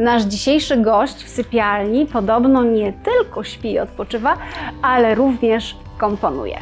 Nasz dzisiejszy gość w sypialni podobno nie tylko śpi i odpoczywa, ale również komponuje.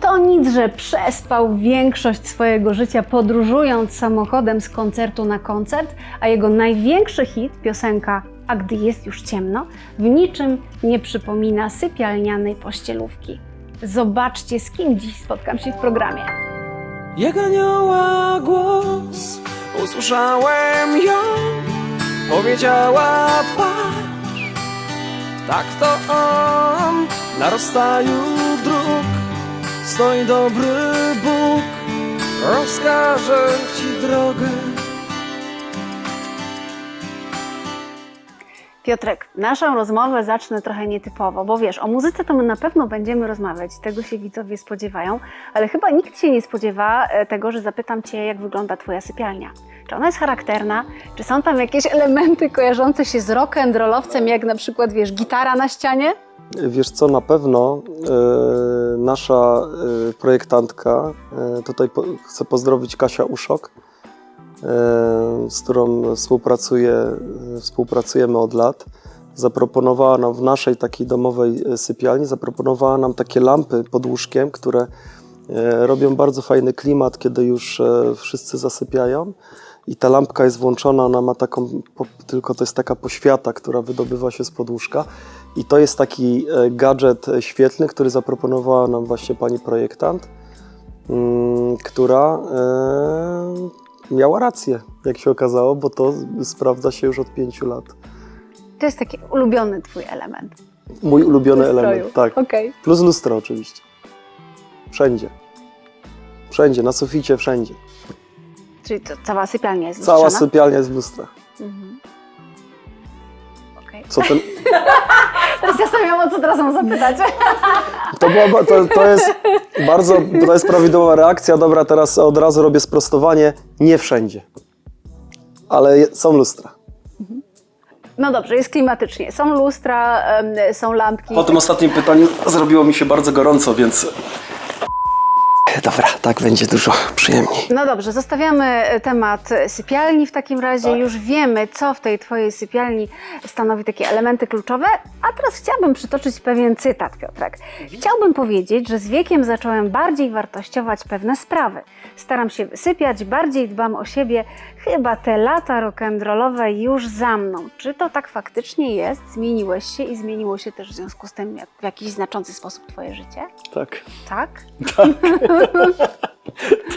To nic, że przespał większość swojego życia podróżując samochodem z koncertu na koncert, a jego największy hit, piosenka A gdy jest już ciemno, w niczym nie przypomina sypialnianej pościelówki. Zobaczcie, z kim dziś spotkam się w programie. Jak anioła głos Usłyszałem ją Powiedziała patrz Tak to on Na rozstaju dróg Stoi dobry Bóg. Rozkaże ci drogę Piotrek, naszą rozmowę zacznę trochę nietypowo, bo wiesz, o muzyce to my na pewno będziemy rozmawiać, tego się widzowie spodziewają, ale chyba nikt się nie spodziewa e, tego, że zapytam Cię, jak wygląda Twoja sypialnia. Czy ona jest charakterna? Czy są tam jakieś elementy kojarzące się z rock'n'rollowcem, jak na przykład, wiesz, gitara na ścianie? Wiesz co, na pewno e, nasza e, projektantka, e, tutaj po, chcę pozdrowić Kasia Uszok, z którą współpracuję, e, współpracujemy od lat, zaproponowała nam w naszej takiej domowej e, sypialni, zaproponowała nam takie lampy pod łóżkiem, które e, robią bardzo fajny klimat, kiedy już e, wszyscy zasypiają. I ta lampka jest włączona, ona ma taką, tylko to jest taka poświata, która wydobywa się z podłóżka. I to jest taki e, gadżet e, świetlny, który zaproponowała nam właśnie pani projektant, mm, która e, miała rację, jak się okazało, bo to sprawdza się już od pięciu lat. To jest taki ulubiony Twój element. Mój ulubiony element, tak. Okej. Plus lustro oczywiście. Wszędzie. Wszędzie, na suficie, wszędzie. Czyli to cała sypialnia jest Cała lustrzana? sypialnia jest w lustrach. Mhm. Okej. Co ten, Teraz ja sobie o co teraz mam zapytać. To, była, to, to jest bardzo, to jest prawidłowa reakcja. Dobra, teraz od razu robię sprostowanie. Nie wszędzie. Ale je- są lustra. No dobrze, jest klimatycznie. Są lustra, em, są lampki. Po tym ostatnim pytaniu zrobiło mi się bardzo gorąco, więc... Dobra, tak będzie dużo przyjemniej. No dobrze, zostawiamy temat sypialni w takim razie. Tak. Już wiemy, co w tej Twojej sypialni stanowi takie elementy kluczowe. A teraz chciałabym przytoczyć pewien cytat, Piotrek. Chciałbym powiedzieć, że z wiekiem zacząłem bardziej wartościować pewne sprawy. Staram się wysypiać, bardziej dbam o siebie. Chyba te lata rock'n'rollowe już za mną. Czy to tak faktycznie jest? Zmieniłeś się i zmieniło się też w związku z tym w jakiś znaczący sposób Twoje życie? Tak, Tak?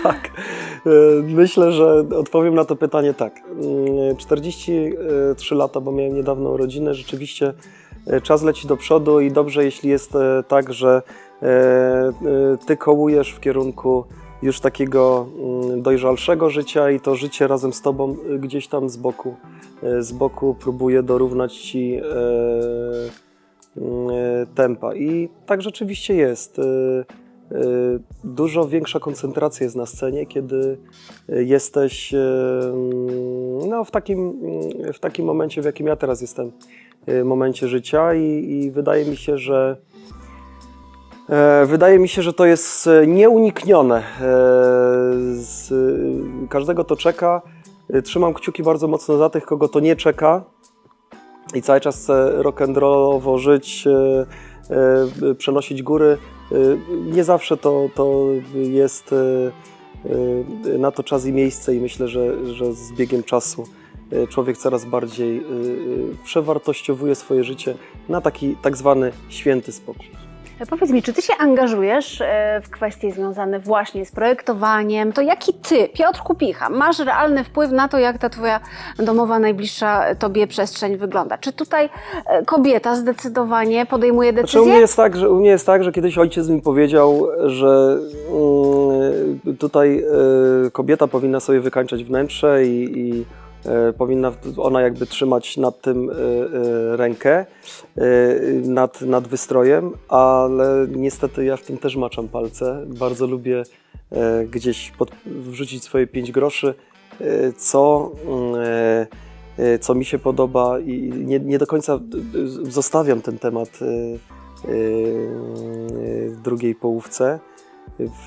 tak. E, Myślę, że odpowiem na to pytanie tak. Mm, 43 lata, bo miałem niedawno urodziny. Rzeczywiście e, czas leci do przodu i dobrze, jeśli jest e, tak, że ty kołujesz w kierunku już takiego mm, dojrzalszego życia i to życie razem z tobą e, gdzieś tam z boku, e, z boku próbuje dorównać ci e, tempa. I tak rzeczywiście jest. Dużo większa koncentracja jest na scenie, kiedy jesteś mm, no, w, takim, w takim momencie, w jakim ja teraz jestem, momencie życia i, i wydaje mi się, że wydaje mi się, że to jest e, nieuniknione. E, Z, każdego to czeka. E, Trzymam kciuki bardzo mocno za tych, kogo to nie czeka i cały czas rock'n'rollowo żyć, e, e, przenosić góry. E, Nie zawsze to, to jest e, e, na to czas i miejsce i myślę, że, że z biegiem czasu e, człowiek coraz bardziej e, e, przewartościowuje swoje życie na taki tak zwany święty spokój. Powiedz mi, czy ty się angażujesz e, w kwestie związane właśnie z projektowaniem? To jaki ty, Piotr Kupicha, masz realny wpływ na to, jak ta twoja domowa, najbliższa tobie przestrzeń wygląda? Czy tutaj e, kobieta zdecydowanie podejmuje Znaczy, u, mnie decyzję? jest tak, że, u mnie jest tak, że kiedyś ojciec mi powiedział, że mm, tutaj e, kobieta powinna sobie wykańczać wnętrze i, i e, powinna w- ona jakby trzymać nad tym e, e, rękę, e, nad, nad wystrojem, ale niestety ja w tym też maczam palce. Bardzo lubię e, gdzieś pod, wrzucić swoje pięć groszy, e, co... mm, e, e, co mi się podoba i nie, nie do końca e, e, zostawiam ten temat e, e, drugiej połówce,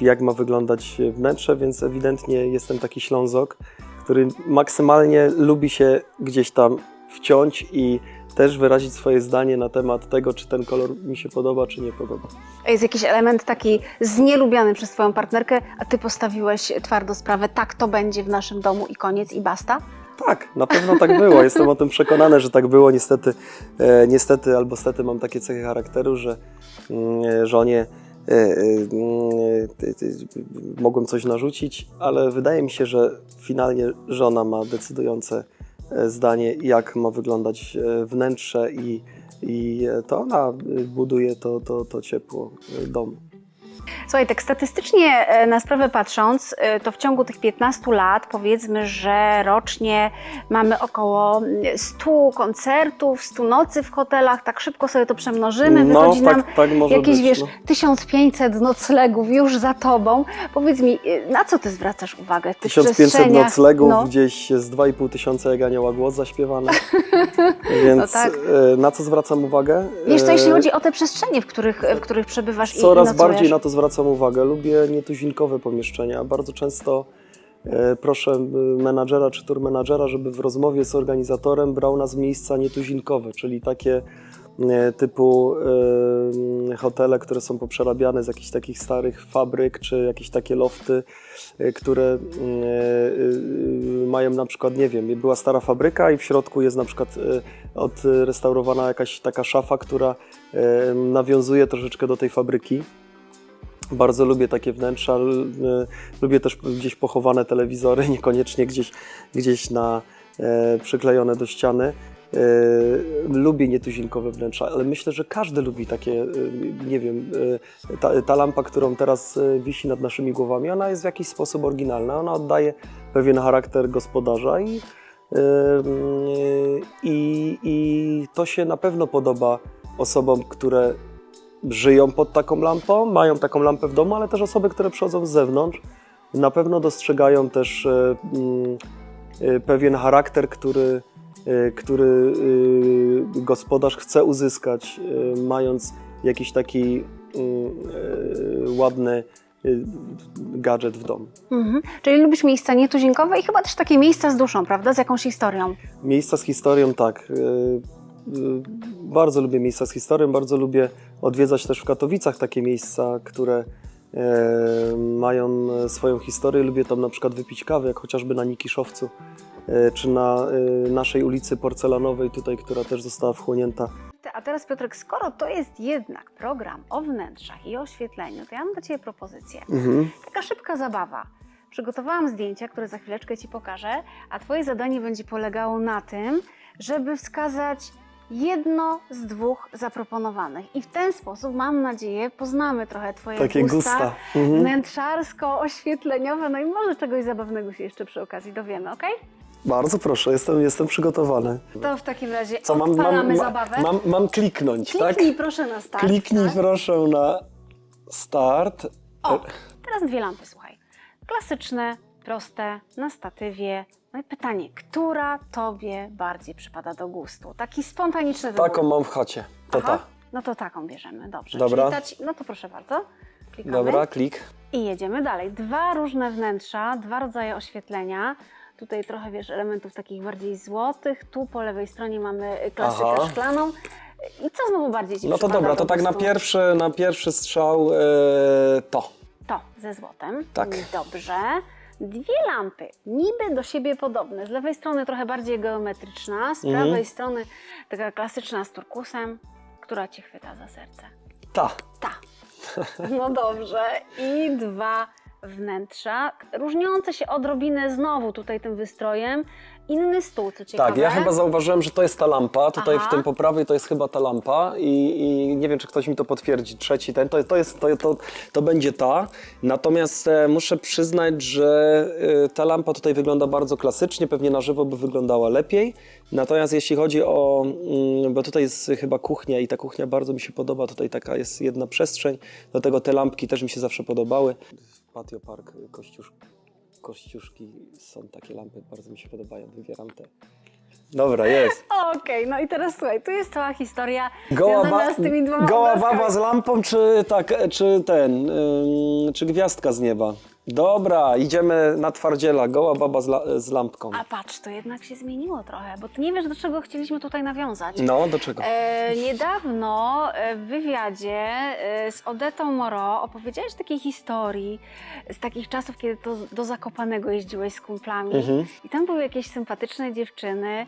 jak ma wyglądać wnętrze, więc ewidentnie jestem taki ślązok, który maksymalnie lubi się gdzieś tam wciąć i też wyrazić swoje zdanie na temat tego, czy ten kolor mi się podoba, czy nie podoba. A Jest jakiś element taki znielubiany przez Twoją partnerkę, a Ty postawiłeś twardo sprawę, tak to będzie w naszym domu i koniec i basta? Tak, na pewno tak było. Jestem o tym przekonany, że tak było. Niestety, e, niestety albo stety mam takie cechy charakteru, że mm, żonie e, e, mm, ty- mogłem coś narzucić, ale wydaje mi się, że finalnie żona ma decydujące e, zdanie, jak ma wyglądać e, wnętrze i, i e, to ona e, buduje to, to, to ciepło e, domu. Słuchaj, tak statystycznie e, na sprawę patrząc, e, to w ciągu tych 15 lat powiedzmy, że rocznie mamy około mm, 100 koncertów, 100 nocy w hotelach, tak szybko sobie to przemnożymy, No, wychodzi tak- nam tak jakieś, być, wiesz, no. 1500 noclegów już za tobą. Powiedz mi, e, na co ty zwracasz uwagę w tych 1500 przestrzeniach? noclegów, No. gdzieś z 2,5 tysiąca jak anioła głos zaśpiewany. Więc No tak. na co zwracam uwagę? Wiesz co, jeśli chodzi o te przestrzenie, w których, w których przebywasz i, i Coraz bardziej na to zwracam uwagę. Lubię nietuzinkowe pomieszczenia. Bardzo często e, proszę e, menadżera czy tour menadżera, żeby w rozmowie z organizatorem brał nas miejsca nietuzinkowe, czyli takie e, typu hotele, które są poprzerabiane z jakichś takich starych fabryk, czy jakieś takie lofty, które mają na przykład, nie wiem, była stara fabryka i w środku jest na przykład odrestaurowana jakaś taka szafa, która nawiązuje troszeczkę do tej fabryki. Bardzo lubię takie wnętrza. y, Lubię też gdzieś pochowane telewizory, niekoniecznie gdzieś, gdzieś na, e, przyklejone do ściany. E, lubię nietuzinkowe wnętrza, ale myślę, że każdy lubi takie, e, nie wiem, e, ta, ta lampa, którą teraz wisi nad naszymi głowami, ona jest w jakiś sposób oryginalna. Ona oddaje pewien charakter gospodarza i, i, i to się na pewno podoba osobom, które żyją pod taką lampą, mają taką lampę w domu, ale też osoby, które przychodzą z zewnątrz, na pewno dostrzegają też e, mm, e, pewien charakter, który, e, który gospodarz chce uzyskać, mając jakiś taki mm, ładny gadżet w domu. Mhm. Czyli lubisz miejsca nietuzinkowe i chyba też takie miejsca z duszą, prawda? Z jakąś historią. Miejsca z historią, tak. E, e, Bardzo lubię miejsca z historią, bardzo lubię odwiedzać też w Katowicach takie miejsca, które e, mają swoją historię. Lubię tam na przykład wypić kawę, jak chociażby na Nikiszowcu, e, czy na e, naszej ulicy Porcelanowej tutaj, która też została wchłonięta. A teraz Piotrek, skoro to jest jednak program o wnętrzach i oświetleniu, to ja mam do Ciebie propozycję. Mhm. Taka szybka zabawa. Przygotowałam zdjęcia, które za chwileczkę Ci pokażę, a Twoje zadanie będzie polegało na tym, żeby wskazać jedno z dwóch zaproponowanych. I w ten sposób, mam nadzieję, poznamy trochę Twoje Takie gusta, gusta. Mhm. wnętrzarsko-oświetleniowe, no i może czegoś zabawnego się jeszcze przy okazji dowiemy, ok? Bardzo proszę, jestem, jestem przygotowany. To w takim razie Co mam, mam, zabawę. mam, mam kliknąć, Kliknij tak? proszę na start. Kliknij tak? proszę na start. O, teraz dwie lampy, słuchaj. Klasyczne, proste, na statywie. No i pytanie, która Tobie bardziej przypada do gustu? Taki spontaniczny wybór. Taką mam w chacie. To Aha, ta. No to taką bierzemy, dobrze. Dobra. Czyli ta, no to proszę bardzo. Klikamy. Dobra, klik. I jedziemy dalej. Dwa różne wnętrza, dwa rodzaje oświetlenia. Tutaj trochę, wiesz, elementów takich bardziej złotych. Tu po lewej stronie mamy klasykę Aha. szklaną. I co znowu bardziej Ci No to przypada dobra, do to tak na gustu? pierwszy, na pierwszy strzał e, to. To ze złotem. Tak. Dobrze. Dwie lampy, niby do siebie podobne. Z lewej strony trochę bardziej geometryczna, z Mhm. prawej strony taka klasyczna z turkusem. Która Cię chwyta za serce? Ta. Ta. No dobrze. I dwa wnętrza, różniące się odrobinę znowu tutaj tym wystrojem. Inny stół, co ciekawe. Tak, ja chyba zauważyłem, że to jest ta lampa. Tutaj Aha. w tym po prawej to jest chyba ta lampa i, i nie wiem, czy ktoś mi to potwierdzi. Trzeci ten, to, to, jest, to, to, to będzie ta. Natomiast e, muszę przyznać, że e, ta lampa tutaj wygląda bardzo klasycznie, pewnie na żywo by wyglądała lepiej. Natomiast jeśli chodzi o, mm, bo tutaj jest chyba kuchnia i ta kuchnia bardzo mi się podoba, tutaj taka jest jedna przestrzeń, do tego te lampki też mi się zawsze podobały. Patio Park Kościusz, Kościuszki są takie lampy, bardzo mi się podobają, wybieram te. Dobra, jest. Okej, no i teraz słuchaj, tu jest cała historia Goła, związana ba- z tymi dwoma goła obrazkami. baba z lampą, czy tak, czy ten, ym, czy gwiazdka z nieba? Dobra, idziemy na twardziela. Goła baba z, la, z lampką. A patrz, to jednak się zmieniło trochę, bo ty nie wiesz, do czego chcieliśmy tutaj nawiązać. No, do czego? E, niedawno w wywiadzie e, z Odetą Moro opowiedziałeś takiej historii z takich czasów, kiedy to do Zakopanego jeździłeś z kumplami Mhm. i tam były jakieś sympatyczne dziewczyny.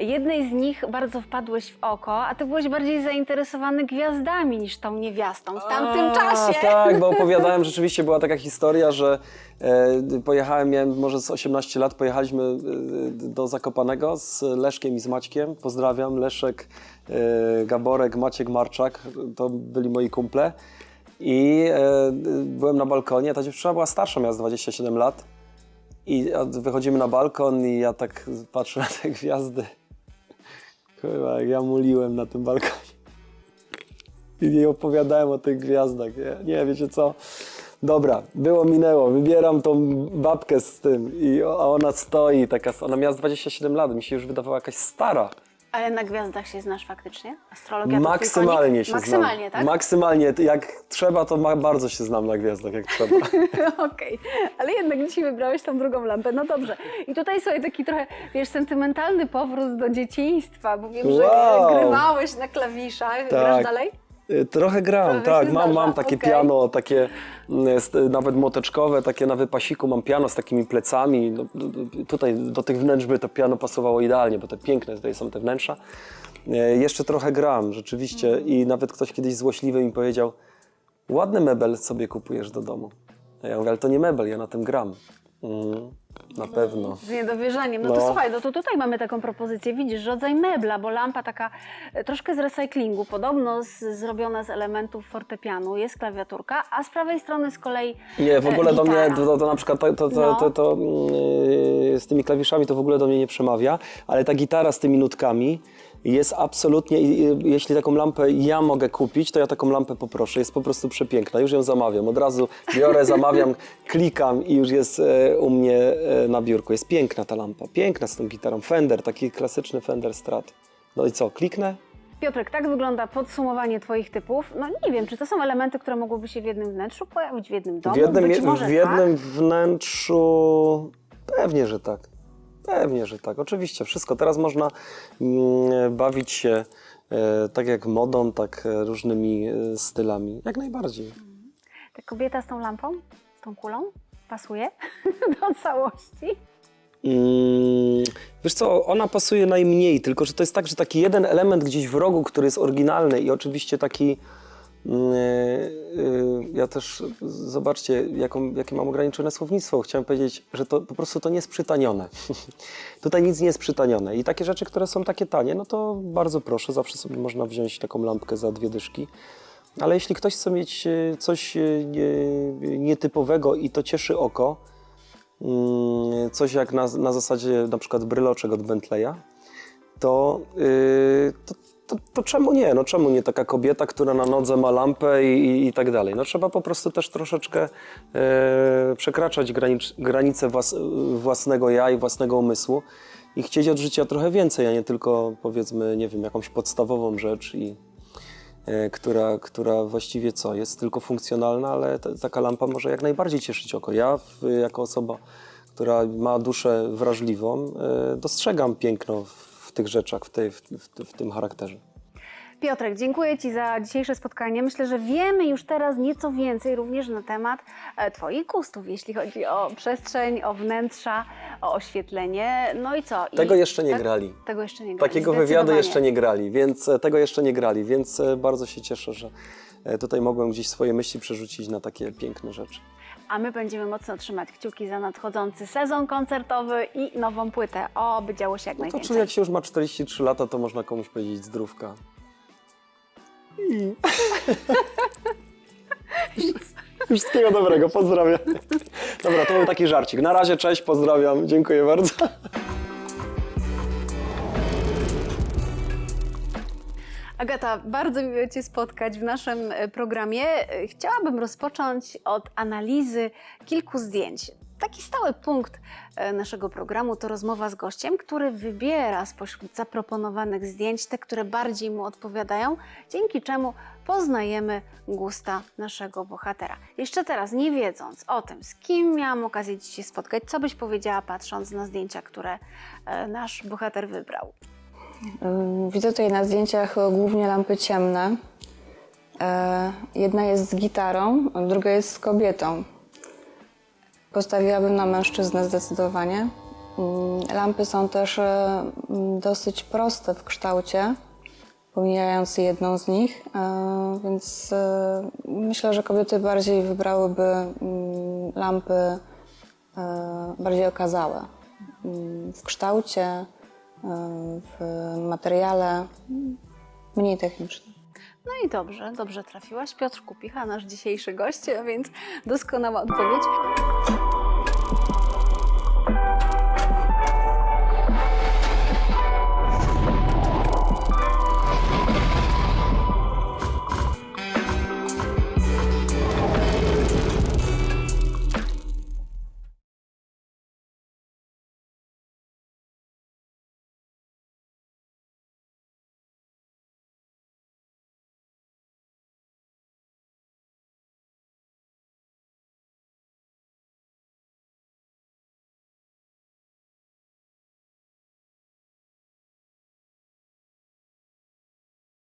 Jednej z nich bardzo wpadłeś w oko, a ty byłeś bardziej zainteresowany gwiazdami niż tą niewiastą w tamtym A, czasie. Tak, bo opowiadałem, rzeczywiście była taka historia, że e, pojechałem, miałem może z 18 lat, pojechaliśmy e, do Zakopanego z Leszkiem i z Maćkiem. Pozdrawiam, Leszek, e, Gaborek, Maciek Marczak, to byli moi kumple. I byłem na balkonie, ta dziewczyna była starsza, miała z 27 lat. I wychodzimy na balkon i ja tak patrzę na te gwiazdy. Chyba jak ja muliłem na tym balkonie. I jej opowiadałem o tych gwiazdach. Nie, nie wiecie co? Dobra, było, minęło. Wybieram tą babkę z tym, i, a ona stoi, taka, ona miała z 27 lat, mi się już wydawała jakaś stara. Ale na gwiazdach się znasz faktycznie? Astrologia to Maksymalnie się Maksymalnie, znam. tak? Maksymalnie, jak trzeba, to ma, bardzo się znam na gwiazdach, jak trzeba. Okej, ale jednak dzisiaj wybrałeś tą drugą lampę. No dobrze. I tutaj sobie taki trochę, wiesz, sentymentalny powrót do dzieciństwa, bo wiem, że Wow. grywałeś na klawiszach. Grasz dalej? Y, Trochę gram, Trochę tak. się Mam, zdarza, mam takie okej. piano, takie mm, y, nawet młoteczkowe, takie na wypasiku mam piano z takimi plecami. No, d- d- tutaj do tych wnętrz by to piano pasowało idealnie, bo te piękne tutaj są te wnętrza. Y, Jeszcze trochę gram, rzeczywiście. Mhm. I nawet ktoś kiedyś złośliwy mi powiedział, ładny mebel sobie kupujesz do domu. A ja mówię, ale to nie mebel, ja na tym gram. Mm, na pewno. Z niedowierzaniem. No, to No. słuchaj, no to tutaj mamy taką propozycję. Widzisz, rodzaj mebla, bo lampa taka e, troszkę z recyklingu, podobno z, zrobiona z elementów fortepianu, jest klawiaturka, a z prawej strony z kolei Nie, w e, ogóle do mnie, gitara. to, to na przykład to, to, to, No. to, to yy, z tymi klawiszami to w ogóle do mnie nie przemawia, ale ta gitara z tymi nutkami jest absolutnie, jeśli taką lampę ja mogę kupić, to ja taką lampę poproszę, jest po prostu przepiękna, już ją zamawiam, od razu biorę, zamawiam, klikam i już jest e, u mnie e, na biurku. Jest piękna ta lampa, piękna z tą gitarą, Fender, taki klasyczny Fender Strat. No i co, kliknę? Piotrek, tak wygląda podsumowanie Twoich typów. No nie wiem, czy to są elementy, które mogłyby się w jednym wnętrzu pojawić, w jednym domu? W jednym, Być może w jednym tak. wnętrzu pewnie, że tak. Pewnie, że tak. Oczywiście, wszystko. Teraz można mm, bawić się e, tak jak modą, tak e, różnymi e, stylami. Jak najbardziej. Ta kobieta z tą lampą, z tą kulą, pasuje do całości? Mm, wiesz co, ona pasuje najmniej, tylko że to jest tak, że taki jeden element gdzieś w rogu, który jest oryginalny i oczywiście taki. Mm, y, Ja też, zobaczcie, jaką, jakie mam ograniczone słownictwo. Chciałem powiedzieć, że to po prostu to nie jest przytanione. Tutaj nic nie jest przytanione. I takie rzeczy, które są takie tanie, no to bardzo proszę, zawsze sobie można wziąć taką lampkę za dwie dyszki. Ale jeśli ktoś chce mieć e, coś nie- nietypowego i to cieszy oko, coś jak na, na zasadzie na przykład bryloczek od Bentleya, to, yy, to, to, to czemu nie? No czemu nie taka kobieta, która na nodze ma lampę i, i, i tak dalej? No trzeba po prostu też troszeczkę e, przekraczać granic, granice włas, własnego ja i własnego umysłu i chcieć od życia trochę więcej, a nie tylko powiedzmy, nie wiem, jakąś podstawową rzecz i e, która, która właściwie co, jest tylko funkcjonalna, ale ta, taka lampa może jak najbardziej cieszyć oko. Ja w, jako osoba, która ma duszę wrażliwą, e, dostrzegam piękno w, tych rzeczach, w, tej, w, w, w tym charakterze. Piotrek, dziękuję Ci za dzisiejsze spotkanie. Myślę, że wiemy już teraz nieco więcej również na temat e, Twoich gustów, jeśli chodzi o przestrzeń, o wnętrza, o oświetlenie. No i co? I, Tego jeszcze nie tak? grali. Tego jeszcze nie grali. Takiego wywiadu jeszcze nie grali, więc e, tego jeszcze nie grali, więc e, bardzo się cieszę, że tutaj mogłem gdzieś swoje myśli przerzucić na takie piękne rzeczy. A my będziemy mocno trzymać kciuki za nadchodzący sezon koncertowy i nową płytę. Oby działo się jak No to najwięcej. czyli jak się już ma 43 lata, to można komuś powiedzieć zdrówka. Wszystkiego dobrego, pozdrawiam. Dobra, to był taki żarcik. Na razie, cześć, pozdrawiam, dziękuję bardzo. Agata, bardzo miło Cię spotkać w naszym e, programie. E, Chciałabym rozpocząć od analizy kilku zdjęć. Taki stały punkt e, naszego programu to rozmowa z gościem, który wybiera spośród zaproponowanych zdjęć te, które bardziej mu odpowiadają, dzięki czemu poznajemy gusta naszego bohatera. Jeszcze teraz, nie wiedząc o tym, z kim miałam okazję dzisiaj spotkać, co byś powiedziała patrząc na zdjęcia, które nasz bohater wybrał? Widzę tutaj na zdjęciach e, głównie lampy ciemne. E, Jedna jest z gitarą, druga jest z kobietą. Postawiłabym na mężczyznę zdecydowanie. Ym, Lampy są też e, dosyć proste w kształcie, pomijając jedną z nich, więc myślę, że kobiety bardziej wybrałyby mm, lampy bardziej okazałe mm, w kształcie, w materiale, mniej techniczne. No i dobrze, dobrze trafiłaś. Piotr Kupicha, nasz dzisiejszy gość, więc doskonała odpowiedź.